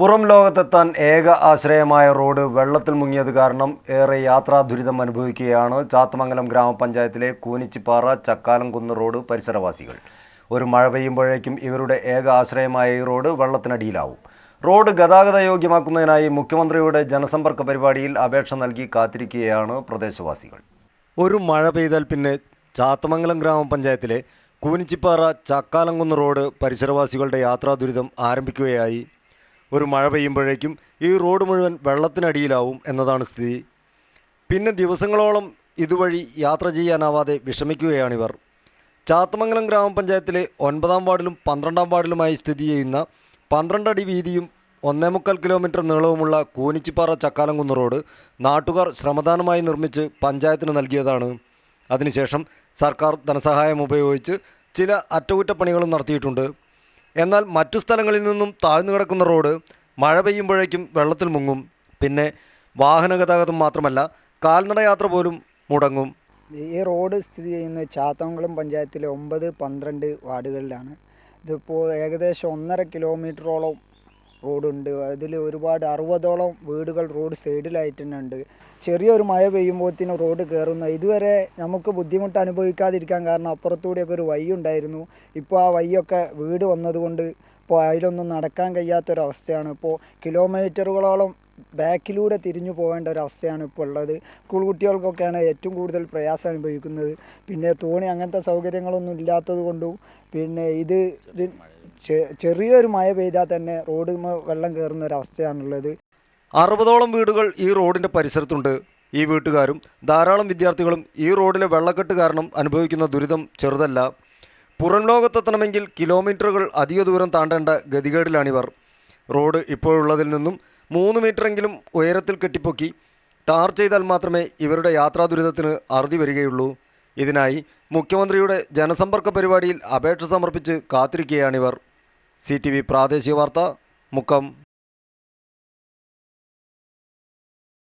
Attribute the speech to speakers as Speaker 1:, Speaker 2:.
Speaker 1: പുറം ലോകത്തെത്താൻ ഏക ആശ്രയമായ റോഡ് വെള്ളത്തിൽ മുങ്ങിയത് കാരണം ഏറെ യാത്രാ ദുരിതം അനുഭവിക്കുകയാണ് ചാത്തമംഗലം ഗ്രാമപഞ്ചായത്തിലെ കൂനിച്ചിപ്പാറ ചക്കാലംകുന്ന് റോഡ് പരിസരവാസികൾ. ഒരു മഴ പെയ്യുമ്പോഴേക്കും ഇവരുടെ ഏക ആശ്രയമായ ഈ റോഡ് വെള്ളത്തിനടിയിലാവും. റോഡ് ഗതാഗത യോഗ്യമാക്കുന്നതിനായി മുഖ്യമന്ത്രിയുടെ ജനസമ്പർക്ക പരിപാടിയിൽ അപേക്ഷ നൽകി കാത്തിരിക്കുകയാണ് പ്രദേശവാസികൾ. ഒരു മഴ പെയ്താൽ പിന്നെ ചാത്തമംഗലം ഗ്രാമപഞ്ചായത്തിലെ കൂനിച്ചിപ്പാറ ചക്കാലംകുന്ന് റോഡ് പരിസരവാസികളുടെ യാത്രാ ദുരിതം ആരംഭിക്കുകയായി. ഒരു മഴ പെയ്യുമ്പോഴേക്കും ഈ റോഡ് മുഴുവൻ വെള്ളത്തിനടിയിലാവും എന്നതാണ് സ്ഥിതി. പിന്നെ ദിവസങ്ങളോളം ഇതുവഴി യാത്ര ചെയ്യാനാവാതെ വിഷമിക്കുകയാണിവർ ചാത്തമംഗലം ഗ്രാമപഞ്ചായത്തിലെ ഒൻപതാം വാർഡിലും പന്ത്രണ്ടാം വാർഡിലുമായി സ്ഥിതി ചെയ്യുന്ന പന്ത്രണ്ടടി വീതിയും ഒന്നേ മുക്കാൽ കിലോമീറ്റർ നീളവുമുള്ള കൂനിച്ചിപ്പാറ ചക്കാലംകുന്ന് റോഡ് നാട്ടുകാർ ശ്രമദാനമായി നിർമ്മിച്ച് പഞ്ചായത്തിന് നൽകിയതാണ്. അതിനുശേഷം സർക്കാർ ധനസഹായം ഉപയോഗിച്ച് ചില അറ്റകുറ്റപ്പണികളും നടത്തിയിട്ടുണ്ട്. എന്നാൽ മറ്റു സ്ഥലങ്ങളിൽ നിന്നും താഴ്ന്നു കിടക്കുന്ന റോഡ് മഴ പെയ്യുമ്പോഴേക്കും വെള്ളത്തിൽ മുങ്ങും. പിന്നെ വാഹന ഗതാഗതം മാത്രമല്ല കാൽനട യാത്ര പോലും മുടങ്ങും.
Speaker 2: ഈ റോഡ് സ്ഥിതി ചെയ്യുന്ന ചാത്തമംഗലം പഞ്ചായത്തിലെ ഒമ്പത് പന്ത്രണ്ട് വാർഡുകളിലാണ്. ഇതിപ്പോൾ ഏകദേശം ഒന്നര കിലോമീറ്ററോളം റോഡുണ്ട്. അതിൽ ഒരുപാട് അറുപതോളം വീടുകൾ റോഡ് സൈഡിലായിട്ട് തന്നെ ഉണ്ട്. ചെറിയൊരു മഴ പെയ്യുമ്പോഴത്തേനും റോഡ് കയറുന്ന ഇതുവരെ നമുക്ക് ബുദ്ധിമുട്ട് അനുഭവിക്കാതിരിക്കാൻ കാരണം അപ്പുറത്തൂടെയൊക്കെ ഒരു വഴി ഉണ്ടായിരുന്നു. ഇപ്പോൾ ആ വഴിയൊക്കെ വീട് വന്നതുകൊണ്ട് ഇപ്പോൾ അതിലൊന്നും നടക്കാൻ കഴിയാത്തൊരവസ്ഥയാണ്. ഇപ്പോൾ കിലോമീറ്ററുകളോളം ബാക്കിലൂടെ തിരിഞ്ഞു പോകേണ്ട ഒരു അവസ്ഥയാണ് ഇപ്പോൾ ഉള്ളത്. സ്കൂൾ കുട്ടികൾക്കൊക്കെയാണ് ഏറ്റവും കൂടുതൽ പ്രയാസം അനുഭവിക്കുന്നത്. പിന്നെ തോണി അങ്ങനത്തെ സൗകര്യങ്ങളൊന്നും ഇല്ലാത്തത് കൊണ്ടും പിന്നെ ഇത് ചെറിയൊരു മഴ പെയ്താൽ തന്നെ റോഡ് വെള്ളം കയറുന്ന ഒരു അവസ്ഥയാണുള്ളത്
Speaker 1: അറുപതോളം വീടുകൾ ഈ റോഡിന്റെ പരിസരത്തുണ്ട്. ഈ വീട്ടുകാരും ധാരാളം വിദ്യാർത്ഥികളും ഈ റോഡിലെ വെള്ളക്കെട്ട് കാരണം അനുഭവിക്കുന്ന ദുരിതം ചെറുതല്ല. പുറം ലോകത്തെത്തണമെങ്കിൽ കിലോമീറ്ററുകൾ അധിക ദൂരം താണ്ടേണ്ട ഗതികേടിലാണിവർ. റോഡ് ഇപ്പോഴുള്ളതിൽ നിന്നും മൂന്ന് മീറ്ററെങ്കിലും ഉയരത്തിൽ കെട്ടിപ്പൊക്കി ടാർ ചെയ്താൽ മാത്രമേ ഇവരുടെ യാത്രാ ദുരിതത്തിന് അറുതി വരികയുള്ളൂ. ഇതിനായി മുഖ്യമന്ത്രിയുടെ ജനസമ്പർക്ക പരിപാടിയിൽ അപേക്ഷ സമർപ്പിച്ച് കാത്തിരിക്കുകയാണിവർ. സി ടി വി പ്രാദേശിക വാർത്ത മുക്കം.